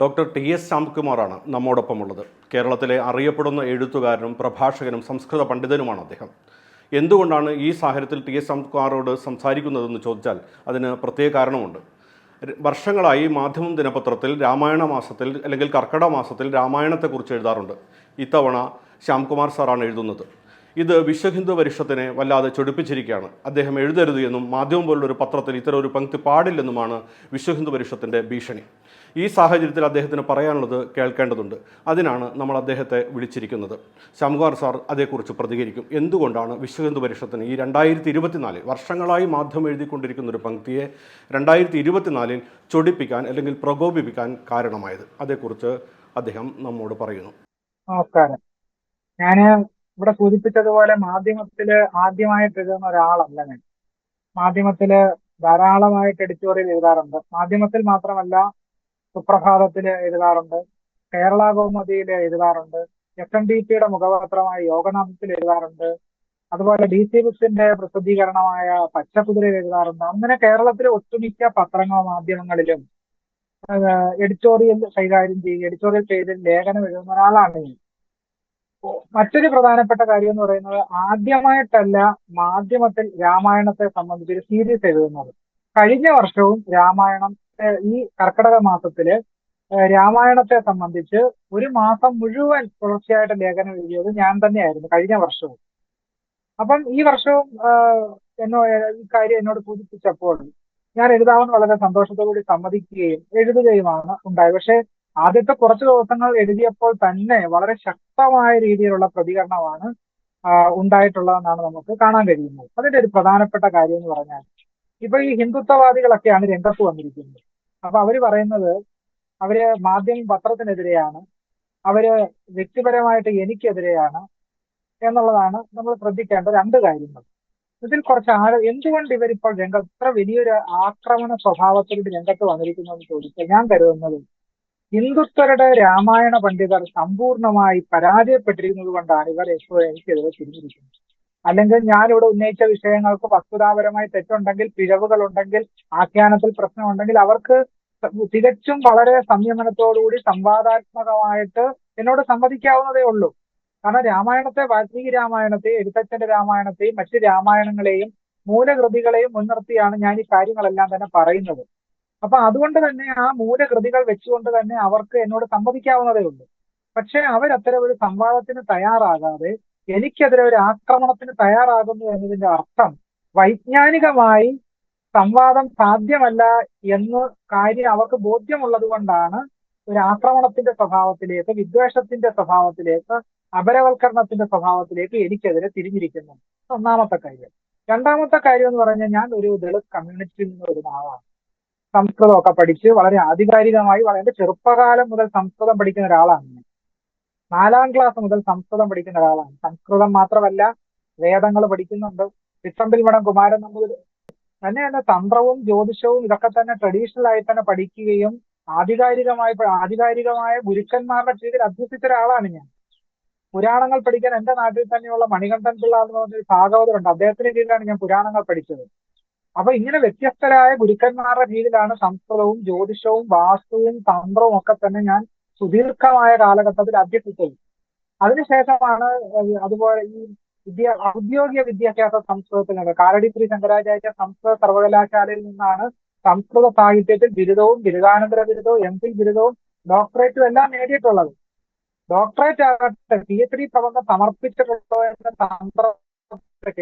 Doctor T S ശ്യാംകുമാറാണ് നമ്മോടൊപ്പമുള്ളത്. കേരളത്തിലെ അറിയപ്പെടുന്ന എഴുത്തുകാരനും പ്രഭാഷകനും സംസ്കൃത പണ്ഡിതനുമാണ് അദ്ദേഹം. എന്തുകൊണ്ടാണ് ഈ സാഹചര്യത്തിൽ ടി എസ് ശ്യാംകുമാറോട് സംസാരിക്കുന്നതെന്ന് ചോദിച്ചാൽ അതിന് പ്രത്യേക കാരണമുണ്ട്. വർഷങ്ങളായി മാധ്യമം ദിനപത്രത്തിൽ രാമായണ മാസത്തിൽ അല്ലെങ്കിൽ കർക്കിടക മാസത്തിൽ രാമായണത്തെക്കുറിച്ച് എഴുതാറുണ്ട്. ഇത്തവണ ശ്യാംകുമാർ സാറാണ് എഴുതുന്നത്. ഇത് വിശ്വഹിന്ദു പരിഷത്തിനെ വല്ലാതെ ചൊടിപ്പിച്ചിരിക്കുകയാണ്. അദ്ദേഹം എഴുതരുത് എന്നും മാധ്യമം പോലുള്ളൊരു പത്രത്തിൽ ഇത്തരം ഒരു പങ്ക്തി പാടില്ലെന്നുമാണ് വിശ്വഹിന്ദു പരിഷത്തിന്റെ ഭീഷണി. ഈ സാഹചര്യത്തിൽ അദ്ദേഹത്തിന് പറയാനുള്ളത് കേൾക്കേണ്ടതുണ്ട്. അതിനാണ് നമ്മൾ അദ്ദേഹത്തെ വിളിച്ചിരിക്കുന്നത്. ശ്യാംകുമാർ സാർ അതേക്കുറിച്ച് പ്രതികരിക്കും. എന്തുകൊണ്ടാണ് വിശ്വഹിന്ദു പരിഷത്തിന് ഈ രണ്ടായിരത്തി ഇരുപത്തിനാലിൽ വർഷങ്ങളായി മാധ്യമം എഴുതിക്കൊണ്ടിരിക്കുന്ന ഒരു പങ്ക്തിയെ രണ്ടായിരത്തി ഇരുപത്തിനാലിൽ ചൊടിപ്പിക്കാൻ അല്ലെങ്കിൽ പ്രകോപിപ്പിക്കാൻ കാരണമായത്? അതേക്കുറിച്ച് അദ്ദേഹം നമ്മോട് പറയുന്നു. നമസ്കാരം. ഞാൻ ഇവിടെ സൂചിപ്പിച്ചതുപോലെ മാധ്യമത്തിൽ ആദ്യമായിട്ട് എഴുതുന്ന ഒരാളല്ല ഞാൻ. മാധ്യമത്തിൽ ധാരാളമായിട്ട് എഡിറ്റോറിയൽ എഴുതാറുണ്ട്. മാധ്യമത്തിൽ മാത്രമല്ല സുപ്രഭാതത്തിൽ എഴുതാറുണ്ട്. കേരള കൗമുദിയിൽ എഴുതാറുണ്ട്. എഫ് എൻ ഡി പിയുടെ മുഖപത്രമായ യോഗനാഥത്തിൽ എഴുതാറുണ്ട്. അതുപോലെ ഡി സി ബുക്സിന്റെ പ്രസിദ്ധീകരണമായ പച്ചക്കുതിരയിൽ എഴുതാറുണ്ട്. അങ്ങനെ കേരളത്തിലെ ഒട്ടുമിക്ക പത്രങ്ങൾ മാധ്യമങ്ങളിലും എഡിറ്റോറിയൽ കൈകാര്യം ചെയ്യുക എഡിറ്റോറിയൽ പേജിൽ ലേഖനം എഴുതുന്ന ഒരാളാണ് ഞാൻ. മറ്റൊരു പ്രധാനപ്പെട്ട കാര്യം എന്ന് പറയുന്നത് ആദ്യമായിട്ടല്ല മാധ്യമത്തിൽ രാമായണത്തെ സംബന്ധിച്ച് ഒരു സീരീസ് എഴുതുന്നത്. കഴിഞ്ഞ വർഷവും രാമായണം ഈ കർക്കിടക മാസത്തിൽ രാമായണത്തെ സംബന്ധിച്ച് ഒരു മാസം മുഴുവൻ തുടർച്ചയായിട്ട് ലേഖനം എഴുതിയത് ഞാൻ തന്നെയായിരുന്നു കഴിഞ്ഞ വർഷവും. അപ്പം ഈ വർഷവും എന്നോ ഈ കാര്യം എന്നോട് സൂചിപ്പിച്ചപ്പോൾ ഞാൻ എഴുതാമെന്ന് വളരെ സന്തോഷത്തോടുകൂടി സമ്മതിക്കുകയും എഴുതുകയുമാണ് ഉണ്ടായത്. പക്ഷേ ആദ്യത്തെ കുറച്ച് ദിവസങ്ങൾ എഴുതിയപ്പോൾ തന്നെ വളരെ ശക്തമായ രീതിയിലുള്ള പ്രതികരണമാണ് ഉണ്ടായിട്ടുള്ളതെന്നാണ് നമുക്ക് കാണാൻ കഴിയുന്നത്. അതിന്റെ ഒരു പ്രധാനപ്പെട്ട കാര്യം എന്ന് പറഞ്ഞാൽ ഇപ്പൊ ഈ ഹിന്ദുത്വവാദികളൊക്കെയാണ് രംഗത്ത് വന്നിരിക്കുന്നത്. അപ്പൊ അവർ പറയുന്നത് അവർ മാധ്യമ പത്രത്തിനെതിരെയാണ് അവർ വ്യക്തിപരമായിട്ട് എനിക്കെതിരെയാണ് എന്നുള്ളതാണ് നമ്മൾ ശ്രദ്ധിക്കേണ്ട രണ്ട് കാര്യങ്ങൾ. ഇതിൽ കുറച്ച് ആഴ എന്തുകൊണ്ട് ഇവരിപ്പോൾ രംഗത്ത് ഇത്ര വലിയൊരു ആക്രമണ സ്വഭാവത്തിലൂടെ രംഗത്ത് വന്നിരിക്കുന്നു എന്ന് ചോദിച്ചാൽ ഞാൻ കരുതുന്നത് ഹിന്ദുത്വരുടെ രാമായണ പണ്ഡിതർ സമ്പൂർണമായി പരാജയപ്പെട്ടിരിക്കുന്നത് കൊണ്ടാണ് ഇവർ എപ്പോഴും എനിക്കെതിരെ തിരിഞ്ഞിരിക്കുന്നത് അല്ലെങ്കിൽ ഞാൻ ഇവിടെ ഉന്നയിച്ച വിഷയങ്ങൾക്ക് വസ്തുതാപരമായി തെറ്റുണ്ടെങ്കിൽ പിഴവുകൾ ഉണ്ടെങ്കിൽ ആഖ്യാനത്തിൽ പ്രശ്നമുണ്ടെങ്കിൽ അവർക്ക് തികച്ചും വളരെ സംയമനത്തോടുകൂടി സംവാദാത്മകമായിട്ട് എന്നോട് സംവദിക്കാവുന്നതേ ഉള്ളൂ. കാരണം രാമായണത്തെ വാൽമീകി രാമായണത്തെ എഴുത്തച്ഛന്റെ രാമായണത്തെയും മറ്റ് രാമായണങ്ങളെയും മൂലകൃതികളെയും മുൻനിർത്തിയാണ് ഞാൻ ഈ കാര്യങ്ങളെല്ലാം തന്നെ പറയുന്നത്. അപ്പൊ അതുകൊണ്ട് തന്നെ ആ മൂലകൃതികൾ വെച്ചുകൊണ്ട് തന്നെ അവർക്ക് എന്നോട് സംവദിക്കാവുന്നതേ ഉള്ളൂ. പക്ഷെ അവരത്തരം ഒരു സംവാദത്തിന് തയ്യാറാകാതെ എനിക്കെതിരെ ഒരു ആക്രമണത്തിന് തയ്യാറാകുന്നു എന്നതിന്റെ അർത്ഥം വൈജ്ഞാനികമായി സംവാദം സാധ്യമല്ല എന്ന് കാര്യം അവർക്ക് ബോധ്യമുള്ളത് കൊണ്ടാണ് ഒരു ആക്രമണത്തിന്റെ സ്വഭാവത്തിലേക്ക് വിദ്വേഷത്തിന്റെ സ്വഭാവത്തിലേക്ക് അപരവൽക്കരണത്തിന്റെ സ്വഭാവത്തിലേക്ക് എനിക്കെതിരെ തിരിഞ്ഞിരിക്കുന്നു ഒന്നാമത്തെ കാര്യം. രണ്ടാമത്തെ കാര്യം എന്ന് പറഞ്ഞാൽ ഞാൻ ഒരു ദളിത് കമ്മ്യൂണിറ്റിയിൽ നിന്ന് വരുന്ന ആളാണ് സംസ്കൃതമൊക്കെ പഠിച്ച് വളരെ ആധികാരികമായി വളരെ ചെറുപ്പകാലം മുതൽ സംസ്കൃതം പഠിക്കുന്ന ഒരാളാണ് ഞാൻ. നാലാം ക്ലാസ് മുതൽ സംസ്കൃതം പഠിക്കുന്ന ഒരാളാണ്. സംസ്കൃതം മാത്രമല്ല വേദങ്ങൾ പഠിക്കുന്നുണ്ട്. ചിത്രമ്പിൽ മഠം കുമാരൻ നമ്പൂതിരി തന്നെ തന്നെ തന്ത്രവും ജ്യോതിഷവും ഇതൊക്കെ തന്നെ ട്രഡീഷണൽ ആയി തന്നെ പഠിക്കുകയും ആധികാരികമായി ആധികാരികമായ ഗുരുക്കന്മാരുടെ കീഴിൽ അഭ്യസിച്ച ഒരാളാണ് ഞാൻ. പുരാണങ്ങൾ പഠിക്കാൻ എന്റെ നാട്ടിൽ തന്നെയുള്ള മണികണ്ഠൻ പിള്ള എന്ന് പറഞ്ഞൊരു ഭാഗവതരുണ്ട് അദ്ദേഹത്തിന്റെ കീഴിലാണ് ഞാൻ പുരാണങ്ങൾ പഠിച്ചത്. അപ്പൊ ഇങ്ങനെ വ്യത്യസ്തരായ ഗുരുക്കന്മാരുടെ കീഴിലാണ് സംസ്കൃതവും ജ്യോതിഷവും വാസ്തുവും തന്ത്രവും ഒക്കെ തന്നെ ഞാൻ സുദീർഘമായ കാലഘട്ടത്തിൽ അഭ്യസിച്ചത്. അതിനുശേഷമാണ് അതുപോലെ ഈ വിദ്യ ഔദ്യോഗിക വിദ്യാഭ്യാസ സംസ്കൃതത്തിൽ കാലടിശ്രീ ശങ്കരാചാര്യ സംസ്കൃത സർവകലാശാലയിൽ നിന്നാണ് സംസ്കൃത സാഹിത്യത്തിൽ ബിരുദവും ബിരുദാനന്തര ബിരുദവും എം ഫിൽ ബിരുദവും ഡോക്ടറേറ്റും എല്ലാം നേടിയിട്ടുള്ളത്. ഡോക്ടറേറ്റ് ആകട്ടെ പി എച്ച് ഡി പ്രബന്ധം സമർപ്പിച്ചിട്ടുള്ള എന്ന തന്ത്ര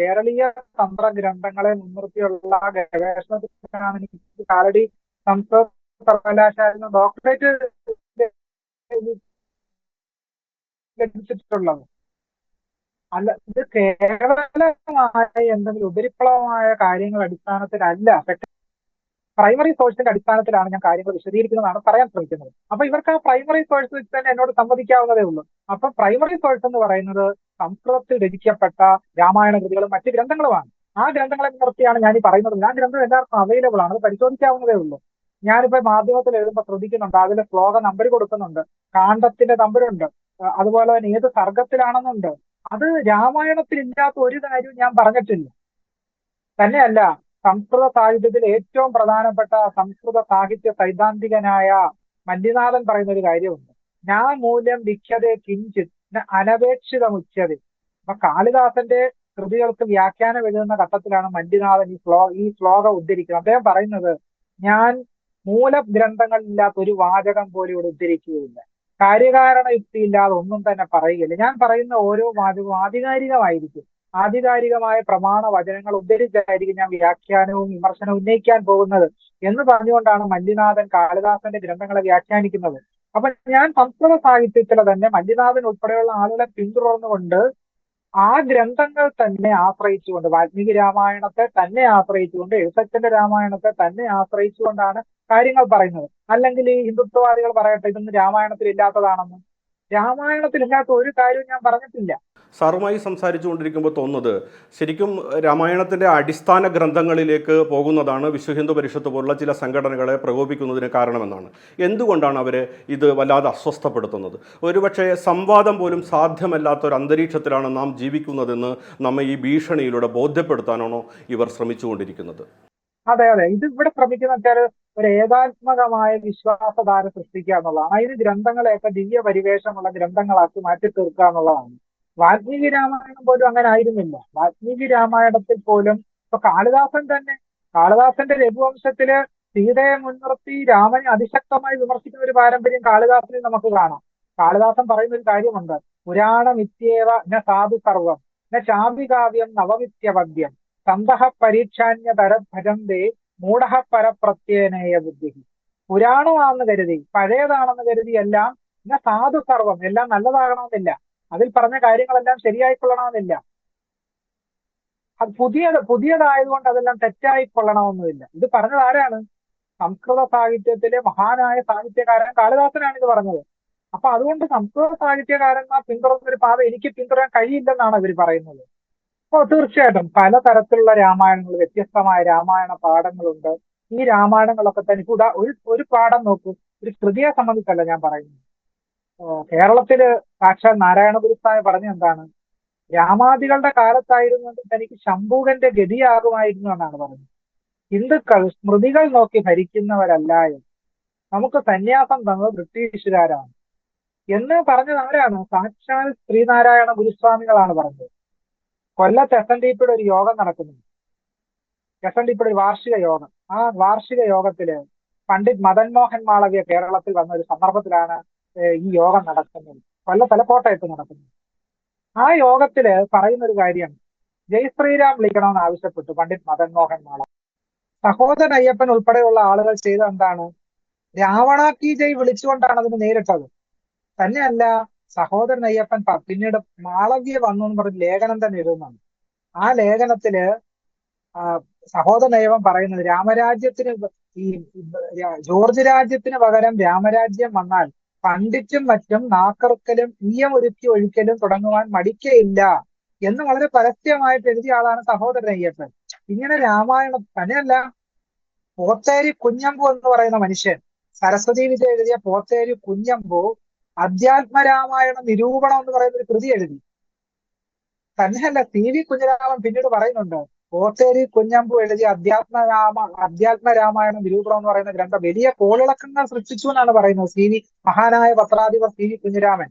കേരളീയ തന്ത്ര ഗ്രന്ഥങ്ങളെ മുൻനിർത്തിയുള്ള ഗവേഷണത്തിനാണ് എനിക്ക് കാലടി സംസ്കൃത സർവകലാശാല ഡോക്ടറേറ്റ് ലഭിച്ചിട്ടുള്ളത്. അല്ല ഇത് കേവലമായ എന്തെങ്കിലും ഉപരിപ്ലവമായ കാര്യങ്ങൾ അടിസ്ഥാനത്തിലല്ല. പ്രൈമറി സോഴ്സിന്റെ അടിസ്ഥാനത്തിലാണ് ഞാൻ കാര്യങ്ങൾ വിശദീകരിക്കുന്നതാണ് പറയാൻ ശ്രമിക്കുന്നത്. അപ്പൊ ഇവർക്ക് ആ പ്രൈമറി സോഴ്സ് വെച്ച് തന്നെ എന്നോട് സംവദിക്കാവുന്നതേ ഉള്ളൂ. അപ്പൊ പ്രൈമറി സോഴ്സ് എന്ന് പറയുന്നത് സംസ്കൃതത്തിൽ രചിക്കപ്പെട്ട രാമായണ കൃതികളും മറ്റ് ഗ്രന്ഥങ്ങളുമാണ്. ആ ഗ്രന്ഥങ്ങളെ നിർത്തിയാണ് ഞാൻ ഈ പറയുന്നത്. ഞാൻ ഗ്രന്ഥം എല്ലാവർക്കും അവൈലബിൾ ആണ്. അത് പരിശോധിക്കാവുന്നതേ ഉള്ളൂ. ഞാനിപ്പോ മാധ്യമത്തിൽ എഴുതുമ്പോൾ ശ്രദ്ധിക്കുന്നുണ്ട്. അതിൽ ശ്ലോക നമ്പർ കൊടുക്കുന്നുണ്ട്. കാണ്ഡത്തിന്റെ നമ്പരുണ്ട് അതുപോലെ തന്നെ ഏത് സർഗത്തിലാണെന്നുണ്ട്. അത് രാമായണത്തിൽ ഇല്ലാത്ത ഒരു കാര്യവും ഞാൻ പറഞ്ഞിട്ടില്ല. തന്നെയല്ല. സംസ്കൃത സാഹിത്യത്തിൽ ഏറ്റവും പ്രധാനപ്പെട്ട സംസ്കൃത സാഹിത്യ സൈദ്ധാന്തികനായ മല്ലിനാഥൻ പറയുന്ന ഒരു കാര്യമുണ്ട്. ഞാൻ മൂല്യം ലിഖ്യതേ കിഞ്ചിത് അനപേക്ഷിതമുച്ചത്. അപ്പൊ കാളിദാസന്റെ കൃതികൾക്ക് വ്യാഖ്യാനം എഴുതുന്ന ഘട്ടത്തിലാണ് മല്ലിനാഥൻ ഈ ശ്ലോ ഈ ശ്ലോകം ഉദ്ധരിക്കുന്നത്. അദ്ദേഹം പറയുന്നത് ഞാൻ മൂലഗ്രന്ഥങ്ങളില്ലാത്ത ഒരു വാചകം പോലും ഇവിടെ ഉദ്ധരിക്കുകയില്ല. കാര്യകാരണ യുക്തി ഇല്ലാതെ ഒന്നും തന്നെ പറയുകയില്ല. ഞാൻ പറയുന്ന ഓരോ വാചകവും ആധികാരികമായിരിക്കും. ആധികാരികമായ പ്രമാണ വചനങ്ങൾ ഉദ്ധരിച്ചായിരിക്കും ഞാൻ വ്യാഖ്യാനവും വിമർശനവും ഉന്നയിക്കാൻ പോകുന്നത് എന്ന് പറഞ്ഞുകൊണ്ടാണ് മല്ലിനാഥൻ കാളിദാസന്റെ ഗ്രന്ഥങ്ങളെ വ്യാഖ്യാനിക്കുന്നത്. അപ്പൊ ഞാൻ സംസ്കൃത സാഹിത്യത്തിലെ തന്നെ മല്ലിനാഥൻ ഉൾപ്പെടെയുള്ള ആളുകളെ പിന്തുടർന്നുകൊണ്ട് ആ ഗ്രന്ഥങ്ങൾ തന്നെ ആശ്രയിച്ചുകൊണ്ട് വാൽമീകി രാമായണത്തെ തന്നെ ആശ്രയിച്ചുകൊണ്ട് എഴുത്തച്ഛന്റെ രാമായണത്തെ തന്നെ ആശ്രയിച്ചുകൊണ്ടാണ് കാര്യങ്ങൾ പറയുന്നത്. അല്ലെങ്കിൽ ഈ ഹിന്ദുത്വവാദികൾ പറയട്ടെ ഇതൊന്നും രാമായണത്തിൽ ഇല്ലാത്തതാണെന്ന് രാമായണത്തിൽ ഇല്ലാത്ത ഒരു കാര്യവും ഞാൻ പറഞ്ഞിട്ടില്ല. സാറുമായി സംസാരിച്ചുകൊണ്ടിരിക്കുമ്പോൾ തോന്നുന്നത് ശരിക്കും രാമായണത്തിന്റെ അടിസ്ഥാന ഗ്രന്ഥങ്ങളിലേക്ക് പോകുന്നതാണ് വിശ്വ ഹിന്ദു പരിഷത്ത് പോലുള്ള ചില സംഘടനകളെ പ്രകോപിക്കുന്നതിന് കാരണമെന്നാണ്. എന്തുകൊണ്ടാണ് അവരെ ഇത് വല്ലാതെ അസ്വസ്ഥപ്പെടുത്തുന്നത്? ഒരുപക്ഷെ സംവാദം പോലും സാധ്യമല്ലാത്ത ഒരു അന്തരീക്ഷത്തിലാണ് നാം ജീവിക്കുന്നതെന്ന് നമ്മെ ഈ ഭീഷണിയിലൂടെ ബോധ്യപ്പെടുത്താനാണോ ഇവർ ശ്രമിച്ചുകൊണ്ടിരിക്കുന്നത്? അതെ അതെ. ഇത് ഇവിടെ ശ്രമിക്കുന്ന വെച്ചാൽ ഒരു ഏകാത്മകമായ വിശ്വാസധാര സൃഷ്ടിക്കുക എന്നുള്ളതാണ്. അതിന് ഗ്രന്ഥങ്ങളെയൊക്കെ ദിവ്യ പരിവേഷമുള്ള ഗ്രന്ഥങ്ങളാക്കി മാറ്റി തീർക്കുക എന്നുള്ളതാണ്. വാൽമീകി രാമായണം പോലും അങ്ങനെ ആയിരുന്നില്ല. വാൽമീകി രാമായണത്തിൽ പോലും ഇപ്പൊ കാളിദാസൻ തന്നെ കാളിദാസന്റെ രഘുവംശത്തിൽ സീതയെ മുൻനിർത്തി രാമനെ അതിശക്തമായി വിമർശിക്കുന്ന ഒരു പാരമ്പര്യം കാളിദാസനിൽ നമുക്ക് കാണാം. കാളിദാസൻ പറയുന്ന ഒരു കാര്യമുണ്ട്. പുരാണമിത്യേവ ന സാധു സർവം ന ശാന്തികാവ്യം നവമിത്യവദ്യം സന്തഹ പരീക്ഷാന്യ തരഭജന്തേ മൂഢഹ പരപ്രത്യേനേയ ബുദ്ധി പുരാണമാണെന്ന് കരുതി പഴയതാണെന്ന് കരുതി എല്ലാം ന സാധു സർവം എല്ലാം നല്ലതാകണമെന്നില്ല. അതിൽ പറഞ്ഞ കാര്യങ്ങളെല്ലാം ശരിയായിക്കൊള്ളണമെന്നില്ല. അത് പുതിയ പുതിയതായതുകൊണ്ട് അതെല്ലാം തെറ്റായിക്കൊള്ളണമെന്നില്ല. ഇത് പറഞ്ഞത് ആരാണ്? സംസ്കൃത സാഹിത്യത്തിലെ മഹാനായ സാഹിത്യകാരൻ കാളിദാസനാണ് ഇത് പറഞ്ഞത്. അപ്പൊ അതുകൊണ്ട് സംസ്കൃത സാഹിത്യകാരന്മാർ പിന്തുടർന്ന ഒരു പാത എനിക്ക് പിന്തുടരാൻ കഴിയില്ലെന്നാണ് ഇവർ പറയുന്നത്. അപ്പോൾ തീർച്ചയായിട്ടും പലതരത്തിലുള്ള രാമായണങ്ങൾ വ്യത്യസ്തമായ രാമായണ പാഠങ്ങളുണ്ട്. ഈ രാമായണങ്ങളൊക്കെ തന്നെ ഇപ്പൊ ഒരു ഒരു പാഠം നോക്കൂ. ഒരു കൃതിയെ സംബന്ധിച്ചല്ല ഞാൻ പറയുന്നത്. കേരളത്തിൽ സാക്ഷാൽ നാരായണ ഗുരുസ്വാമി പറഞ്ഞ എന്താണ്? രാമാദികളുടെ കാലത്തായിരുന്നു തനിക്ക് ശംഭൂകന്റെ ഗതിയാകുമായിരുന്നു എന്നാണ് പറഞ്ഞത്. ഹിന്ദുക്കൾ സ്മൃതികൾ നോക്കി ഭരിക്കുന്നവരല്ല എന്ന്. നമുക്ക് സന്യാസം തന്നത് ബ്രിട്ടീഷുകാരാണ്. എന്ന് പറഞ്ഞത് ആരാണ്? സാക്ഷാൽ ശ്രീനാരായണ ഗുരുസ്വാമികളാണ് പറഞ്ഞത്. കൊല്ലത്ത് എസ് എൻ ഡി പിയുടെ ഒരു യോഗം നടക്കുന്നുണ്ട്. എസ് എൻ ഡി പിയുടെ ഒരു വാർഷിക യോഗം. ആ വാർഷിക യോഗത്തിൽ പണ്ഡിറ്റ് മദൻ മോഹൻ മാളവ്യ കേരളത്തിൽ വന്ന ഒരു സന്ദർഭത്തിലാണ് ഈ യോഗം നടക്കുന്നത് പല കോട്ടയത്ത് നടക്കുന്നത് ആ യോഗത്തിൽ പറയുന്ന ഒരു കാര്യം ജയ് ശ്രീരാം വിളിക്കണമെന്ന് ആവശ്യപ്പെട്ടു പണ്ഡിറ്റ് മദൻ മോഹൻ മാള. സഹോദരൻ അയ്യപ്പൻ ഉൾപ്പെടെയുള്ള ആളുകൾ ചെയ്ത എന്താണ്? രാവണ കി ജയ് വിളിച്ചുകൊണ്ടാണ് അതിന് നേരിട്ടത്. തന്നെയല്ല സഹോദരൻ അയ്യപ്പൻ പിന്നീട് മാളവ്യ വന്നു എന്ന് പറഞ്ഞ് ലേഖനം തന്നെ എഴുതുന്നുണ്ട്. ആ ലേഖനത്തിൽ സഹോദരൻ അയ്യപ്പൻ പറയുന്നത് രാമരാജ്യത്തിന് ഈ ജോർജ് രാജ്യത്തിന് പകരം രാമരാജ്യം വന്നാൽ പണ്ഡിറ്റും മറ്റും നാക്കറുക്കലും ഈയം ഒരുക്കി ഒഴിക്കലും തുടങ്ങുവാൻ മടിക്കയില്ല എന്ന് വളരെ പരസ്യമായിട്ട് എഴുതിയ ആളാണ് സഹോദരൻ അയ്യപ്പൻ. ഇങ്ങനെ രാമായണം തന്നെയല്ല പോത്തേരി കുഞ്ഞമ്പു എന്ന് പറയുന്ന മനുഷ്യൻ സരസ്വതി വിജയ എഴുതിയ പോത്തേരി കുഞ്ഞമ്പു അധ്യാത്മരാമായണ നിരൂപണം എന്ന് പറയുന്ന ഒരു കൃതി എഴുതി. തന്നെയല്ല സി വി കുഞ്ഞരാമൻ പിന്നീട് പറയുന്നുണ്ട് പോത്തേരി കുഞ്ഞമ്പു എഴുതിയ അധ്യാത്മ രാമ അധ്യാത്മ രാമായണം നിരൂപണം എന്ന് പറയുന്ന ഗ്രന്ഥം വലിയ കോളിളക്കങ്ങൾ സൃഷ്ടിച്ചു എന്നാണ് പറയുന്നത്. സി വി മഹാനായ പത്രാധിപർ സി വി കുഞ്ഞിരാമൻ.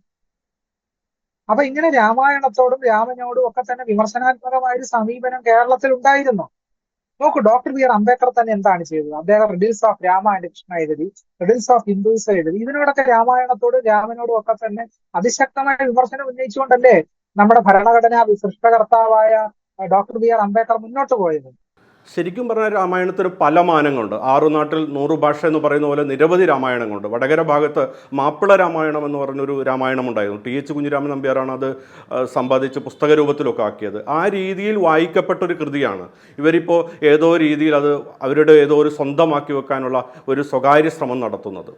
അപ്പൊ ഇങ്ങനെ രാമായണത്തോടും രാമനോടും ഒക്കെ തന്നെ വിമർശനാത്മകമായ ഒരു സമീപനം കേരളത്തിൽ ഉണ്ടായിരുന്നു. നോക്കൂ ഡോക്ടർ ബി ആർ അംബേദ്കർ തന്നെ എന്താണ് ചെയ്തത്? അദ്ദേഹം riddles of Rama and Krishna എഴുതി റിഡിൽസ് ഓഫ് ഹിന്ദുസ് എഴുതി. ഇതിനോടൊക്കെ രാമായണത്തോടും രാമനോടും ഒക്കെ തന്നെ അതിശക്തമായ വിമർശനം ഉന്നയിച്ചുകൊണ്ടല്ലേ നമ്മുടെ ഭരണഘടനാ സൃഷ്ടകർത്താവായ ഡോക്ടർ ബി ആർ അംബേദ്കർ മുന്നോട്ട് പോയത്. ശരിക്കും പറഞ്ഞാൽ രാമായണത്തിന് പല മാനങ്ങളുണ്ട്. ആറുനാട്ടിൽ നൂറ് ഭാഷ എന്ന് പറയുന്ന പോലെ നിരവധി രാമായണങ്ങളുണ്ട്. വടകര ഭാഗത്ത് മാപ്പിള രാമായണം എന്ന് പറഞ്ഞൊരു രാമായണം ഉണ്ടായിരുന്നു ടി എച്ച് കുഞ്ഞിരാമൻ നമ്പ്യാറാണ് അത് സമ്പാദിച്ച് പുസ്തക രൂപത്തിലൊക്കെ ആക്കിയത്. ആ രീതിയിൽ വായിക്കപ്പെട്ട ഒരു കൃതിയാണ്. ഇവരിപ്പോൾ ഏതോ രീതിയിൽ അത് അവരുടെ ഏതോ ഒരു സ്വന്തമാക്കി വെക്കാനുള്ള ഒരു സ്വകാര്യ ശ്രമം നടത്തുന്നത്.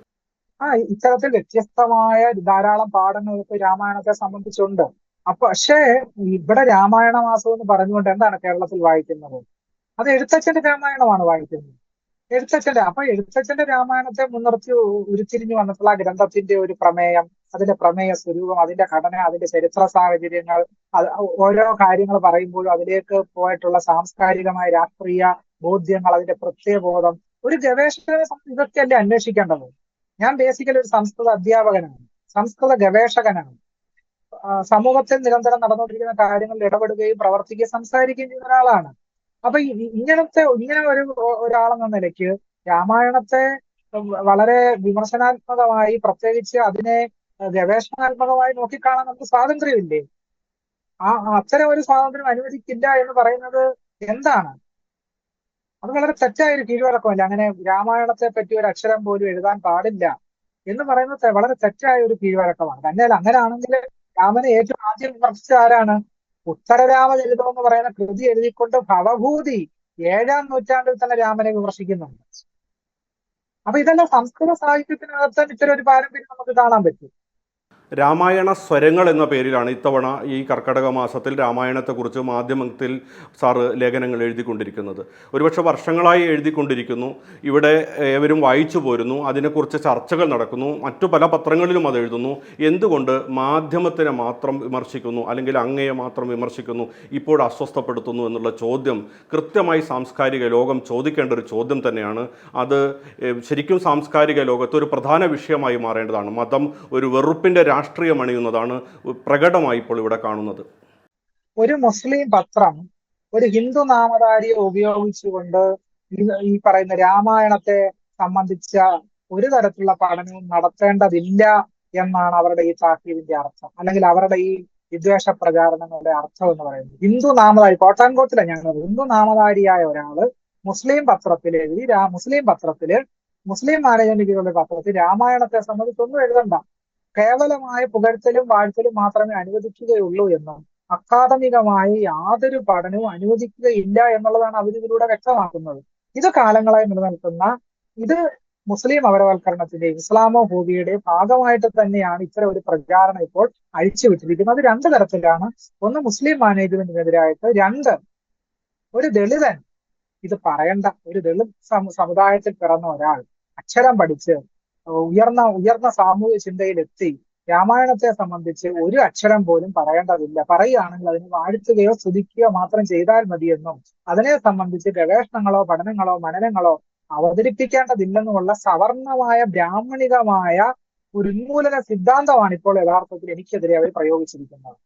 ആ ഇത്തരത്തിൽ വ്യത്യസ്തമായ ധാരാളം പാഠങ്ങളൊക്കെ രാമായണത്തെ സംബന്ധിച്ചുണ്ട്. അപ്പൊ പക്ഷേ ഇവിടെ രാമായണ മാസം എന്ന് പറഞ്ഞുകൊണ്ട് എന്താണ് കേരളത്തിൽ വായിക്കുന്നത്? അത് എഴുത്തച്ഛന്റെ രാമായണമാണ് വായിക്കുന്നത്. എഴുത്തച്ഛന്റെ അപ്പൊ എഴുത്തച്ഛന്റെ രാമായണത്തെ മുൻനിർത്തി ഉരുത്തിരിഞ്ഞു വന്നിട്ടുള്ള ഗ്രന്ഥത്തിന്റെ ഒരു പ്രമേയം അതിന്റെ പ്രമേയ സ്വരൂപം അതിന്റെ ഘടന അതിന്റെ ചരിത്ര സാഹചര്യങ്ങൾ ഓരോ കാര്യങ്ങൾ പറയുമ്പോഴും അതിലേക്ക് പോയിട്ടുള്ള സാംസ്കാരികമായ രാഷ്ട്രീയ ബോധ്യങ്ങൾ അതിന്റെ പ്രത്യയബോധം ഒരു ഗവേഷകനെ ഇതൊക്കെയല്ലേ അന്വേഷിക്കേണ്ടത്? ഞാൻ ബേസിക്കലി ഒരു സംസ്കൃത അധ്യാപകനാണ്. സംസ്കൃത ഗവേഷകനാണ്. സമൂഹത്തിൽ നിരന്തരം നടന്നുകൊണ്ടിരിക്കുന്ന കാര്യങ്ങളിൽ ഇടപെടുകയും പ്രവർത്തിക്കുകയും സംസാരിക്കുകയും ചെയ്യുന്ന ഒരാളാണ്. അപ്പൊ ഇങ്ങനത്തെ ഇങ്ങനെ ഒരു ഒരാളെന്ന നിലയ്ക്ക് രാമായണത്തെ വളരെ വിമർശനാത്മകമായി പ്രത്യേകിച്ച് അതിനെ ഗവേഷണാത്മകമായി നോക്കിക്കാണാൻ നമുക്ക് സ്വാതന്ത്ര്യമില്ലേ? ആ അത്തരം ഒരു സ്വാതന്ത്ര്യം അനുവദിക്കില്ല എന്ന് പറയുന്നത് എന്താണ്? അത് വളരെ തെറ്റായ ഒരു കീഴ്വഴക്കമല്ല? അങ്ങനെ രാമായണത്തെ പറ്റി ഒരു അക്ഷരം പോലും എഴുതാൻ പാടില്ല എന്ന് പറയുന്നത് വളരെ തെറ്റായ ഒരു കീഴ്വഴക്കമാണ്. തന്നെയല്ല അങ്ങനെയാണെങ്കിൽ രാമനെ ഏറ്റവും ആദ്യം വിമർശിച്ച ആരാണ്? ഉത്തരരാമചരിതം എന്ന് പറയുന്ന കൃതി എഴുതിക്കൊണ്ട് ഭവഭൂതി ഏഴാം നൂറ്റാണ്ടിൽ തന്നെ രാമനെ വിമർശിക്കുന്നുണ്ട്. അപ്പൊ ഇതെല്ലാം സംസ്കൃത സാഹിത്യത്തിനകത്ത് ഇത്തരം ഒരു പാരമ്പര്യം നമുക്ക് കാണാൻ പറ്റും. രാമായണ സ്വരങ്ങൾ എന്ന പേരിലാണ് ഇത്തവണ ഈ കർക്കടക മാസത്തിൽ രാമായണത്തെക്കുറിച്ച് മാധ്യമത്തിൽ സാറ് ലേഖനങ്ങൾ എഴുതിക്കൊണ്ടിരിക്കുന്നത്. ഒരുപക്ഷെ വർഷങ്ങളായി എഴുതിക്കൊണ്ടിരിക്കുന്നു. ഇവിടെ ഏവരും വായിച്ചു പോരുന്നു. അതിനെക്കുറിച്ച് ചർച്ചകൾ നടക്കുന്നു. മറ്റു പല പത്രങ്ങളിലും അത് എഴുതുന്നു. എന്തുകൊണ്ട് മാധ്യമത്തിനെ മാത്രം വിമർശിക്കുന്നു? അല്ലെങ്കിൽ അങ്ങയെ മാത്രം വിമർശിക്കുന്നു? ഇപ്പോൾ അസ്വസ്ഥപ്പെടുത്തുന്നു എന്നുള്ള ചോദ്യം. കൃത്യമായി സാംസ്കാരിക ലോകം ചോദിക്കേണ്ട ഒരു ചോദ്യം തന്നെയാണ്. അത് ശരിക്കും സാംസ്കാരിക ലോകത്ത് ഒരു പ്രധാന വിഷയമായി മാറേണ്ടതാണ്. മതം ഒരു വെറുപ്പിന്റെ രാഷ്ട്രീയം അണിയുന്നതാണ് പ്രകടമായി ഇപ്പോൾ ഇവിടെ കാണുന്നത്. ഒരു മുസ്ലിം പത്രം ഒരു ഹിന്ദു നാമധാരിയെ ഉപയോഗിച്ചുകൊണ്ട് ഈ പറയുന്ന രാമായണത്തെ സംബന്ധിച്ച ഒരു തരത്തിലുള്ള പഠനവും നടത്തേണ്ടതില്ല എന്നാണ് അവരുടെ ഈ താക്കീതിന്റെ അർത്ഥം. അല്ലെങ്കിൽ അവരുടെ ഈ വിദ്വേഷ പ്രചാരണങ്ങളുടെ അർത്ഥം എന്ന് പറയുന്നത്. ഹിന്ദു നാമധാരി കോട്ടാൻകോട്ടിലെ ഞങ്ങൾ ഹിന്ദു നാമധാരിയായ ഒരാൾ മുസ്ലിം പത്രത്തിൽ എഴുതി മുസ്ലിം പത്രത്തിൽ മുസ്ലിം മാനേജ്മെന്റ് പത്രത്തിൽ രാമായണത്തെ സംബന്ധിച്ചൊന്നും എഴുതണ്ട. കേവലമായ പുകഴ്ത്തലും വാഴ്ത്തലും മാത്രമേ അനുവദിക്കുകയുള്ളൂ എന്നും അക്കാദമികമായി യാതൊരു പഠനവും അനുവദിക്കുകയില്ല എന്നുള്ളതാണ് അവർ ഇതിലൂടെ വ്യക്തമാക്കുന്നത്. ഇത് കാലങ്ങളായി നിലനിൽക്കുന്ന ഇത് മുസ്ലിം അപരവൽക്കരണത്തിന്റെ ഇസ്ലാമോ ഭൂമിയുടെ ഭാഗമായിട്ട് തന്നെയാണ് ഇത്തരം ഒരു പ്രചാരണം ഇപ്പോൾ അഴിച്ചുവിട്ടിരിക്കുന്നത്. അത് രണ്ട് തരത്തിലാണ്. ഒന്ന് മുസ്ലിം മാനേജ്മെന്റിനെതിരായിട്ട് രണ്ട് ഒരു ദളിതൻ ഇത് പറയണ്ട ഒരു ദളിത് സമുദായത്തിൽ പിറന്ന ഒരാൾ അക്ഷരം പഠിച്ച് ഉയർന്ന ഉയർന്ന സാമൂഹ്യ ചിന്തയിലെത്തി രാമായണത്തെ സംബന്ധിച്ച് ഒരു അക്ഷരം പോലും പറയേണ്ടതില്ല. പറയുകയാണെങ്കിൽ അതിനെ വാഴ്ത്തുകയോ സ്തുതിക്കുകയോ മാത്രം ചെയ്താൽ മതിയെന്നും അതിനെ സംബന്ധിച്ച് ഗവേഷണങ്ങളോ പഠനങ്ങളോ മനനങ്ങളോ അവതരിപ്പിക്കേണ്ടതില്ലെന്നുമുള്ള സവർണമായ ബ്രാഹ്മണികമായ ഒരു ഉന്മൂലന സിദ്ധാന്തമാണ് ഇപ്പോൾ യഥാർത്ഥത്തിൽ എനിക്കെതിരെ അവർ പ്രയോഗിച്ചിരിക്കുന്നത്.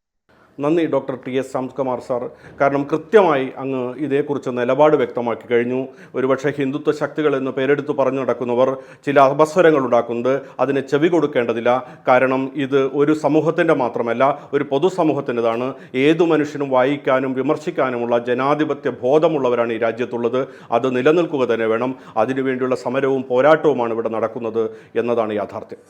നന്ദി doctor T S Shyamkumar sir. കാരണം കൃത്യമായി അങ്ങ് ഇതേക്കുറിച്ച് നിലപാട് വ്യക്തമാക്കി കഴിഞ്ഞു. ഒരുപക്ഷെ ഹിന്ദുത്വ ശക്തികൾ എന്ന് പേരെടുത്ത് പറഞ്ഞു നടക്കുന്നവർ ചില അപസ്വരങ്ങൾ ഉണ്ടാക്കുന്നത് അതിന് ചെവി കൊടുക്കേണ്ടതില്ല. കാരണം ഇത് ഒരു സമൂഹത്തിന്റെ മാത്രമല്ല ഒരു പൊതുസമൂഹത്തിന്റെതാണ്. ഏതു മനുഷ്യനും വായിക്കാനും വിമർശിക്കാനുമുള്ള ജനാധിപത്യ ബോധമുള്ളവരാണ് ഈ രാജ്യത്തുള്ളത്. അത് നിലനിൽക്കുക തന്നെ വേണം. അതിനുവേണ്ടിയുള്ള സമരവും പോരാട്ടവുമാണ് ഇവിടെ നടക്കുന്നത് എന്നതാണ് യാഥാർത്ഥ്യം.